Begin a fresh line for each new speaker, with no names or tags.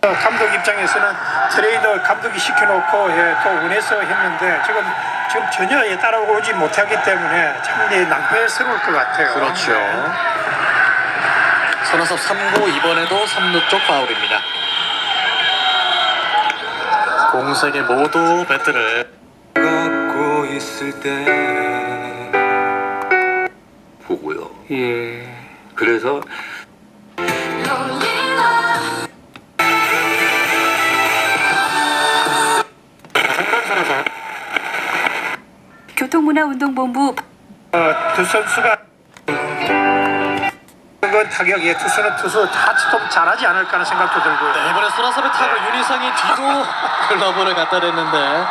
어, 감독 입장에서는 트레이더 감독이 시켜놓고 예, 또 운해서 했는데 지금 지금 전혀 예, 따라오지 못하기 때문에 참 예, 낭패스러울 것 같아요.
그렇죠.
네.
손아섭 3구 이번에도 3루 쪽 파울입니다. 공세계 모두 배트를
갖고 있을 때 보고요.
예.
그래서
교통문화운동본부
어, 두 선수가 그 타격에 투수는 투수 타치도 잘하지 않을까 하는 생각도 들고요.
네, 이번에 손아섭의 타구 윤희상이 뒤로 글러브를 갖다 댔는데